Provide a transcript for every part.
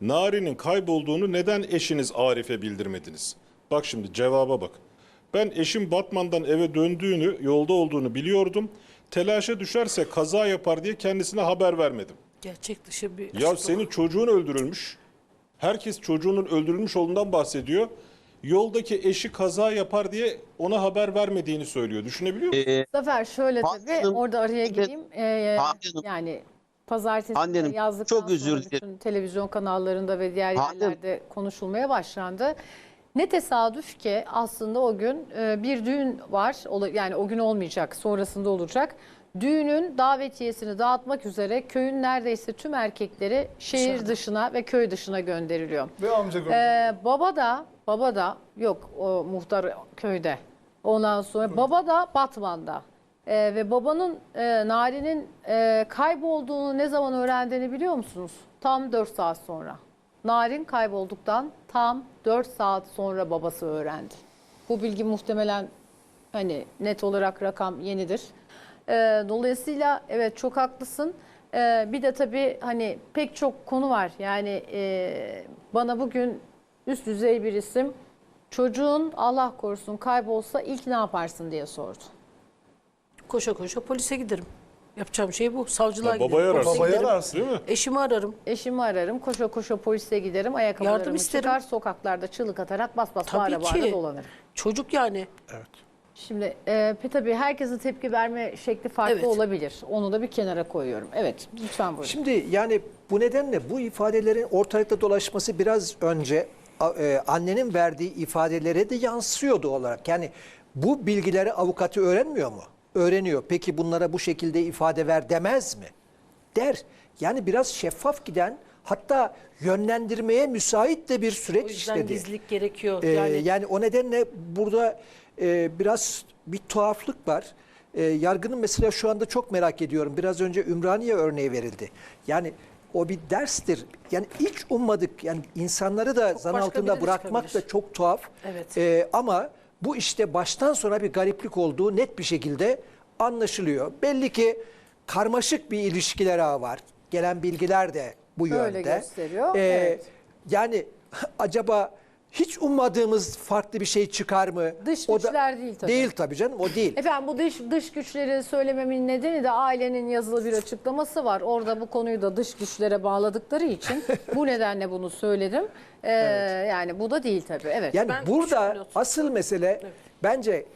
Nari'nin kaybolduğunu neden eşiniz Arif'e bildirmediniz? Bak şimdi cevaba bak. Ben eşim Batman'dan eve döndüğünü, yolda olduğunu biliyordum. Telaşa düşerse kaza yapar diye kendisine haber vermedim. Gerçek dışı bir Ya senin çocuğun öldürülmüş. Herkes çocuğunun öldürülmüş olduğundan bahsediyor. Yoldaki eşi kaza yapar diye ona haber vermediğini söylüyor. Düşünebiliyor musun? Ee, Zafer şöyle tabii Hanım, orada araya gireyim. Ee, Hanım. yani pazartesi Hanım, yazdıktan çok özür sonra bütün televizyon kanallarında ve diğer Hanım. yerlerde konuşulmaya başlandı. Ne tesadüf ki aslında o gün e, bir düğün var. Yani o gün olmayacak, sonrasında olacak. Düğünün davetiyesini dağıtmak üzere köyün neredeyse tüm erkekleri şehir dışına ve köy dışına gönderiliyor. Ve amca gördüm. Ee, baba da baba da yok o muhtar köyde. Ondan sonra baba da Batman'da. Ee, ve babanın e, Nari'nin e, kaybolduğunu ne zaman öğrendiğini biliyor musunuz? Tam 4 saat sonra. Narin kaybolduktan tam 4 saat sonra babası öğrendi. Bu bilgi muhtemelen hani net olarak rakam yenidir. Ee, dolayısıyla evet çok haklısın. Ee, bir de tabii hani pek çok konu var. Yani e, bana bugün üst düzey bir isim çocuğun Allah korusun kaybolsa ilk ne yaparsın diye sordu. Koşa koşa polise giderim. Yapacağım şey bu. Savcılığa Ya giderim. babayı polise ararsın. Babayı giderim. ararsın. Değil mi? Eşimi ararım. Eşimi ararım, koşa koşa polise giderim, ayakkabılarımı Yardım isterim. çıkar, sokaklarda çığlık atarak bas bas Tabii bağıra bağıra ki. dolanırım. Çocuk yani. Şimdi e, pe- tabii herkesin tepki verme şekli farklı Evet. olabilir. Onu da bir kenara koyuyorum. Evet, lütfen buyurun. Şimdi yani bu nedenle bu ifadelerin ortalıkta dolaşması biraz önce a- e, annenin verdiği ifadelere de yansıyordu olarak. Yani bu bilgileri avukatı öğrenmiyor mu? Öğreniyor. Peki bunlara bu şekilde ifade ver demez mi? Der. Yani biraz şeffaf giden hatta yönlendirmeye müsait de bir O süreç yüzden işledi. gizlilik gerekiyor. Ee, yani yani, o nedenle burada e, biraz bir tuhaflık var. E, yargının mesela şu anda çok merak ediyorum. Biraz önce Ümraniye örneği verildi. Yani o bir derstir. Yani hiç ummadık. Yani insanları da zan başka altında bırakmak da çok tuhaf. Evet. E, ama bu işte baştan sona bir gariplik olduğu net bir şekilde anlaşılıyor. Belli ki karmaşık bir ilişkiler ağı var. Gelen bilgiler de bu Öyle yönde. gösteriyor, E, evet. Yani acaba hiç ummadığımız farklı bir şey çıkar mı? Dış O da- güçler değil tabii. Değil tabii canım o değil. Efendim bu dış dış güçleri söylememin nedeni de ailenin yazılı bir açıklaması var. Orada bu konuyu da dış güçlere bağladıkları için bu nedenle bunu söyledim. Ee, Yani bu da değil tabii. Evet. Yani Ben burada asıl mesele bence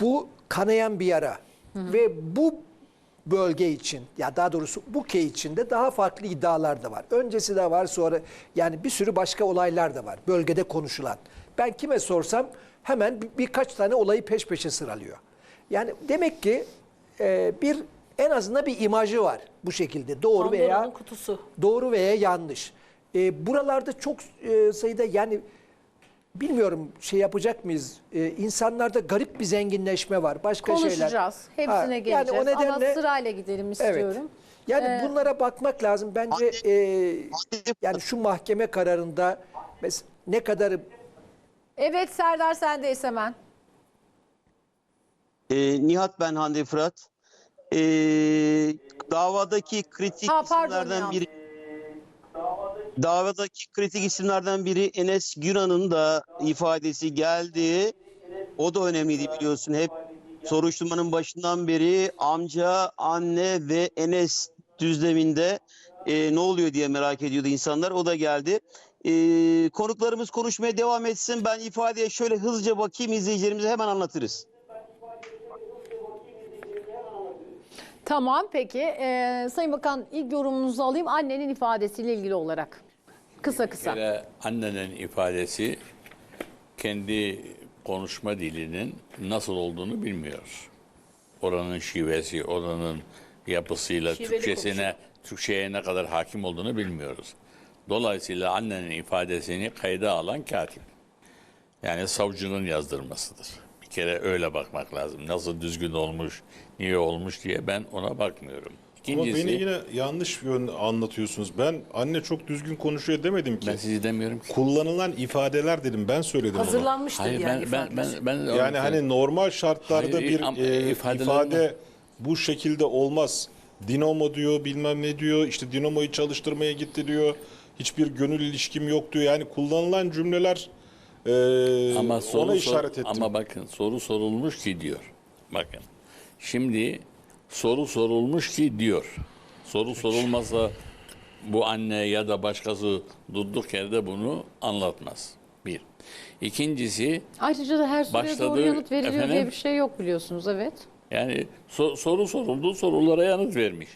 bu kanayan bir yara ve bu bölge için ya daha doğrusu bu key için de daha farklı iddialar da var. Öncesi de var sonra yani bir sürü başka olaylar da var bölgede konuşulan. Ben kime sorsam hemen bir- birkaç tane olayı peş peşe sıralıyor. Yani demek ki e, bir en azından bir imajı var bu şekilde doğru veya Pandora'nın kutusu. doğru veya yanlış. E, buralarda çok e, sayıda yani bilmiyorum şey yapacak mıyız? E, insanlarda garip bir zenginleşme var. Başka şeyler. Konuşacağız. Hepsine Ha, geleceğiz. Yani o nedenle Ama sırayla gidelim evet. istiyorum. Yani Ee, bunlara bakmak lazım. Bence e, yani şu mahkeme kararında ne kadarı Evet Serdar sendeyiz hemen. e, Nihat ben Hande Fırat. E, davadaki kritik Ha, pardon isimlerden biri davadaki kritik isimlerden biri Enes Güran'ın da ifadesi geldi. O da önemliydi biliyorsun. Hep soruşturmanın başından beri amca, anne ve Enes düzleminde e, ne oluyor diye merak ediyordu insanlar. O da geldi. E, konuklarımız konuşmaya devam etsin. Ben ifadeye şöyle hızlıca bakayım izleyicilerimize hemen anlatırız. Tamam peki. Ee, Sayın Bakan ilk yorumunuzu alayım annenin ifadesiyle ilgili olarak. Kısa kısa. kere annenin ifadesi kendi konuşma dilinin nasıl olduğunu bilmiyor. Oranın şivesi, oranın yapısıyla Şiveli Türkçesine, konuşuyor. Türkçeye ne kadar hakim olduğunu bilmiyoruz. Dolayısıyla annenin ifadesini kayda alan katip. Yani savcının yazdırmasıdır. Kere öyle bakmak lazım. Nasıl düzgün olmuş, niye olmuş diye ben ona bakmıyorum. Ama İkincisi, beni yine yanlış yön anlatıyorsunuz. Ben anne çok düzgün konuşuyor demedim ki. ben sizi demiyorum ki. Kullanılan ifadeler dedim. Ben söyledim onu. Hazırlanmıştır Hayır yani ben, ben, ifadeler. ben, ben Yani hani normal şartlarda Hayır, bir ama e, ifade bu şekilde olmaz. Dinamo diyor bilmem ne diyor işte dinamoyu çalıştırmaya gitti diyor. hiçbir gönül ilişkim yoktu. Yani kullanılan cümleler e, Ama soru ona işaret ettim. ama bakın soru sorulmuş ki diyor. Bakın. Şimdi soru sorulmuş ki diyor. Soru sorulmasa bu anne ya da başkası durduk yerde bunu anlatmaz. Bir. İkincisi Ayrıca da her soruya doğru Başladı- yanıt veriliyor diye Efendim? bir şey yok biliyorsunuz evet. Yani so- soru soruldu, sorulara yanıt vermiş.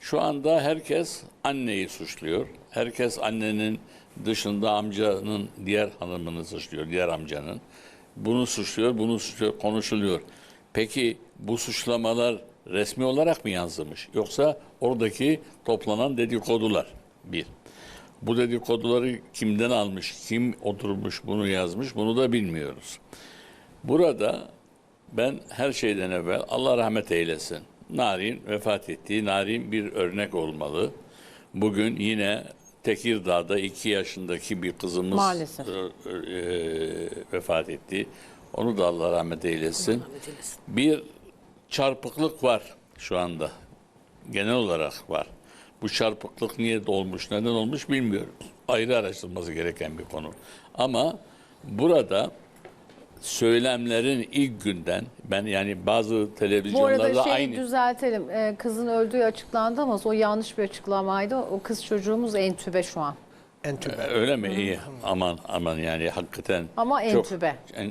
Şu anda herkes anneyi suçluyor. Herkes annenin dışında amcanın diğer hanımını suçluyor, diğer amcanın. Bunu suçluyor, bunu suçluyor, konuşuluyor. Peki bu suçlamalar resmi olarak mı yansımış? Yoksa oradaki toplanan dedikodular bir. Bu dedikoduları kimden almış, kim oturmuş bunu yazmış bunu da bilmiyoruz. Burada ben her şeyden evvel Allah rahmet eylesin. Narin vefat etti. Narin bir örnek olmalı. Bugün yine Tekirdağ'da iki yaşındaki bir kızımız Maalesef. e, e, vefat etti. Onu da Allah rahmet eylesin. Bir çarpıklık var şu anda. Genel olarak var. Bu çarpıklık niye olmuş, neden olmuş bilmiyorum. Ayrı araştırılması gereken bir konu. Ama burada söylemlerin ilk günden ben yani bazı Bu arada televizyonlarda şeyi aynı düzeltelim. Ee, kızın öldüğü açıklandı ama o yanlış bir açıklamaydı. O kız çocuğumuz entübe şu an. Entübe. öyle mi iyi aman aman yani hakikaten Ama çok- entübe. En-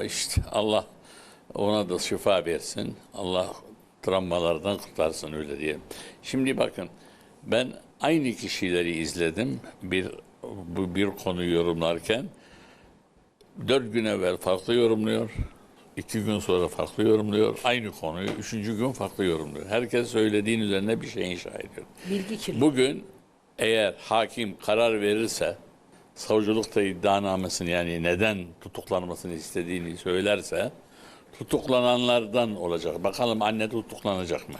e, işte Allah ona da şifa versin. Allah travmalardan kurtarsın öyle diyelim. Şimdi bakın ben aynı kişileri izledim bir bu bir konuyu yorumlarken dört gün evvel farklı yorumluyor. iki gün sonra farklı yorumluyor. Aynı konuyu üçüncü gün farklı yorumluyor. Herkes söylediğin üzerine bir şey inşa ediyor. Bilgi kirliliği. Bugün eğer hakim karar verirse savcılık da iddianamesini yani neden tutuklanmasını istediğini söylerse tutuklananlardan olacak. Bakalım anne tutuklanacak mı?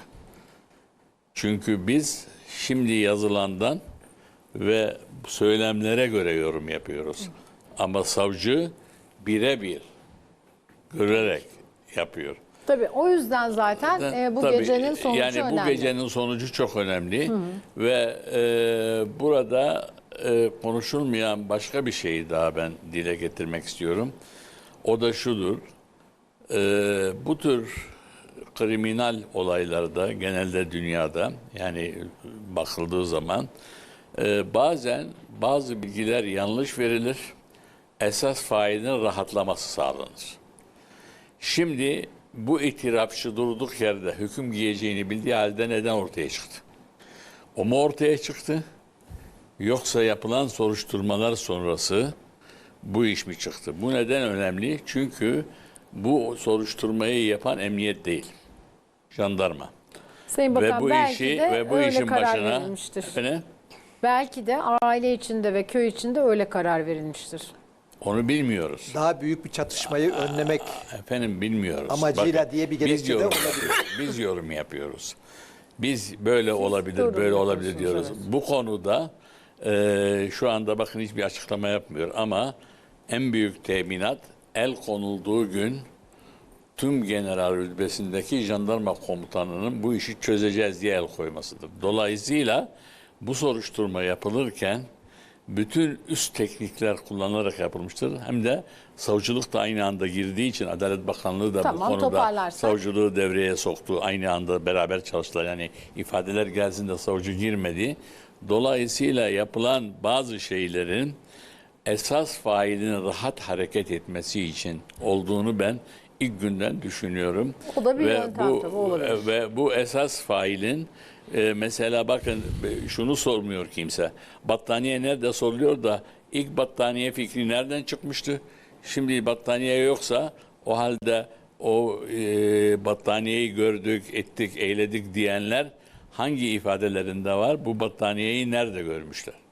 Çünkü biz şimdi yazılandan ve söylemlere göre yorum yapıyoruz. Ama savcı birebir görerek yapıyor. Tabii o yüzden zaten e, bu Tabii, gecenin sonucu yani önemli. bu gecenin sonucu çok önemli ve e, burada e, konuşulmayan başka bir şeyi daha ben dile getirmek istiyorum. O da şudur. E, bu tür kriminal olaylarda genelde dünyada yani bakıldığı zaman e, bazen bazı bilgiler yanlış verilir. Esas failin rahatlaması sağlanır. Şimdi bu itirafçı durduk yerde hüküm giyeceğini bildiği halde neden ortaya çıktı? O mu ortaya çıktı? Yoksa yapılan soruşturmalar sonrası bu iş mi çıktı? Bu neden önemli? Çünkü bu soruşturmayı yapan emniyet değil. Jandarma. Sayın ve Bakan bu belki işi de ve bu öyle işin karar başına verilmiştir. Efendim? Belki de aile içinde ve köy içinde öyle karar verilmiştir. Onu bilmiyoruz. Daha büyük bir çatışmayı önlemek Efendim bilmiyoruz. Amacıyla diye bir biz gerekçe de yorum olabilir. yapıyoruz. Biz yorum yapıyoruz. Biz böyle olabilir, böyle olabilir diyoruz. Bu konuda e, şu anda bakın hiçbir açıklama yapmıyor ama en büyük teminat el konulduğu gün tüm general rütbesindeki jandarma komutanının bu işi çözeceğiz diye el koymasıdır. Dolayısıyla bu soruşturma yapılırken bütün üst teknikler kullanılarak yapılmıştır. Hem de savcılık da aynı anda girdiği için Adalet Bakanlığı da Tamam, bu konuda savcılığı devreye soktu. Aynı anda beraber çalıştılar. Yani ifadeler gelsin de savcı girmedi. Dolayısıyla yapılan bazı şeylerin esas failin rahat hareket etmesi için olduğunu ben ilk günden düşünüyorum. O da bir ve yöntem bu, tabii, olabilir. Ve bu esas failin e, mesela bakın şunu sormuyor kimse. Battaniye nerede soruluyor da ilk battaniye fikri nereden çıkmıştı? Şimdi battaniye yoksa o halde o e, battaniyeyi gördük, ettik, eyledik diyenler hangi ifadelerinde var? Bu battaniyeyi nerede görmüşler?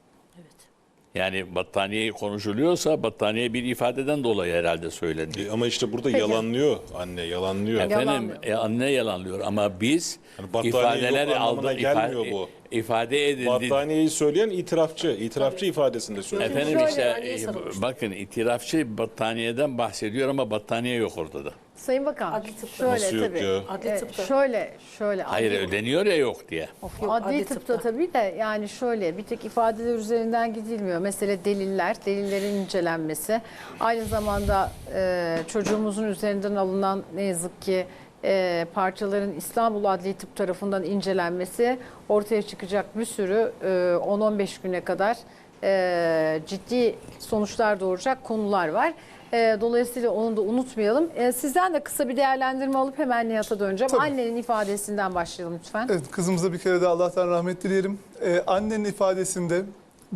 Yani battaniyeyi konuşuluyorsa battaniye bir ifadeden dolayı herhalde söylendi. E, Ama işte burada Peki. yalanlıyor anne, yalanlıyor. Efendim Yalanlıyor. e, anne yalanlıyor ama biz Yani battaniye anlamına aldık, gelmiyor bu. ifade edildi. Battaniyeyi söyleyen itirafçı, itirafçı ifadesinde söylüyor. Efendim işte e, bakın itirafçı battaniyeden bahsediyor ama battaniye yok ortada. Sayın Bakan Adli tıpta. şöyle Nasıl yok tabii. ya? Adli e, tıpta. şöyle şöyle. Hayır adli- ödeniyor ya yok diye. Yok, Adli adli tıpta tıpta. tabii de yani şöyle bir tek ifadeler üzerinden gidilmiyor. Mesele deliller, delillerin incelenmesi. Aynı zamanda e, çocuğumuzun üzerinden alınan ne yazık ki e, parçaların İstanbul Adli Tıp tarafından incelenmesi ortaya çıkacak bir sürü e, 10-15 güne kadar e, ciddi sonuçlar doğuracak konular var. E, dolayısıyla onu da unutmayalım. E, sizden de kısa bir değerlendirme alıp hemen Nihat'a döneceğim. Tabii. Annenin ifadesinden başlayalım lütfen. Evet kızımıza bir kere de Allah'tan rahmet dileyelim. Ee, annenin ifadesinde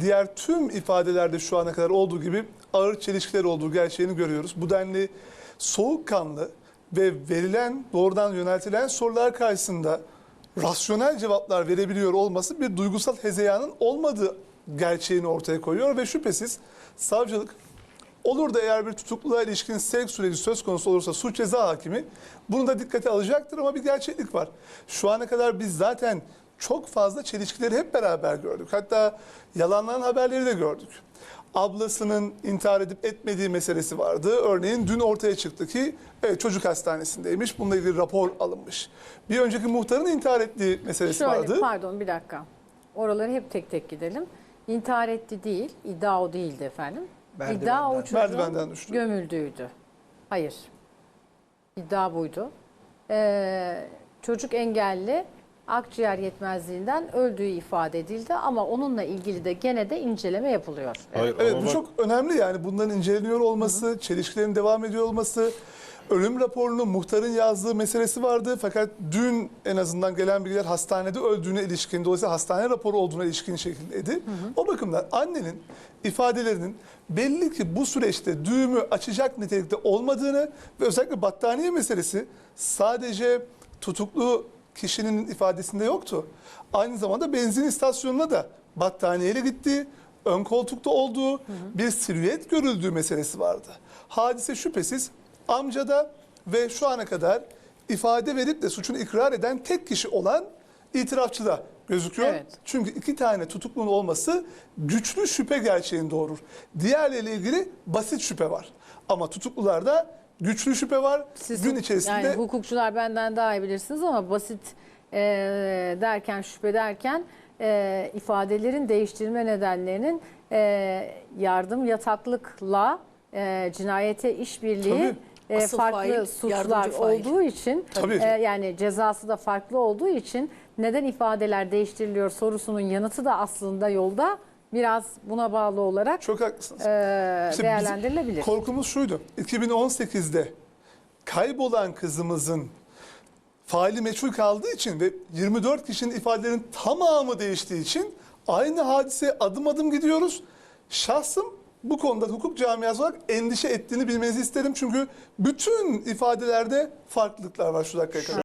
diğer tüm ifadelerde şu ana kadar olduğu gibi ağır çelişkiler olduğu gerçeğini görüyoruz. Bu denli soğukkanlı ve verilen doğrudan yöneltilen sorular karşısında rasyonel cevaplar verebiliyor olması bir duygusal hezeyanın olmadığı gerçeğini ortaya koyuyor ve şüphesiz savcılık Olur da eğer bir tutukluluğa ilişkin sevk süreci söz konusu olursa suç ceza hakimi bunu da dikkate alacaktır ama bir gerçeklik var. Şu ana kadar biz zaten çok fazla çelişkileri hep beraber gördük. Hatta yalanlanan haberleri de gördük. Ablasının intihar edip etmediği meselesi vardı. Örneğin dün ortaya çıktı ki evet, çocuk hastanesindeymiş. Bununla ilgili rapor alınmış. Bir önceki muhtarın intihar ettiği meselesi Şöyle vardı. pardon bir dakika. Oraları hep tek tek gidelim. İntihar etti değil, iddia o değildi efendim. Merdivenden. İddia o çocuğun Merdivenden düştü. gömüldüğüydü. Hayır. İddia buydu. Ee, çocuk engelli akciğer yetmezliğinden öldüğü ifade edildi ama onunla ilgili de gene de inceleme yapılıyor. Hayır Evet bu bak, çok önemli yani bunların inceleniyor olması, çelişkilerin devam ediyor olması. Ölüm raporunu muhtarın yazdığı meselesi vardı fakat dün en azından gelen bilgiler hastanede öldüğüne ilişkin dolayısıyla hastane raporu olduğuna ilişkin şekildeydi. O bakımdan annenin ifadelerinin belli ki bu süreçte düğümü açacak nitelikte olmadığını ve özellikle battaniye meselesi sadece tutuklu kişinin ifadesinde yoktu. Aynı zamanda benzin istasyonuna da battaniyeyle gitti ön koltukta olduğu bir silüet görüldüğü meselesi vardı. Hadise şüphesiz amcada ve şu ana kadar ifade verip de suçunu ikrar eden tek kişi olan itirafçıda gözüküyor. Evet. Çünkü iki tane tutuklunun olması güçlü şüphe gerçeğini doğurur. Diğerleriyle ilgili basit şüphe var. Ama tutuklularda güçlü şüphe var. Siz Gün içerisinde yani hukukçular benden daha iyi bilirsiniz ama basit e, derken şüphe derken e, ifadelerin değiştirme nedenlerinin e, yardım yataklıkla e, cinayete işbirliği e, farklı fail, suçlar yardımcı fail. olduğu için Tabii. e, yani cezası da farklı olduğu için neden ifadeler değiştiriliyor sorusunun yanıtı da aslında yolda biraz buna bağlı olarak çok haklısınız. e, İşte bizim değerlendirilebilir. Korkumuz şuydu. 2018'de kaybolan kızımızın faili meçhul kaldığı için ve 24 kişinin ifadelerinin tamamı değiştiği için aynı hadiseye adım adım gidiyoruz. Şahsım bu konuda hukuk camiası olarak endişe ettiğini bilmenizi isterim. Çünkü bütün ifadelerde farklılıklar var şu dakikaya kadar.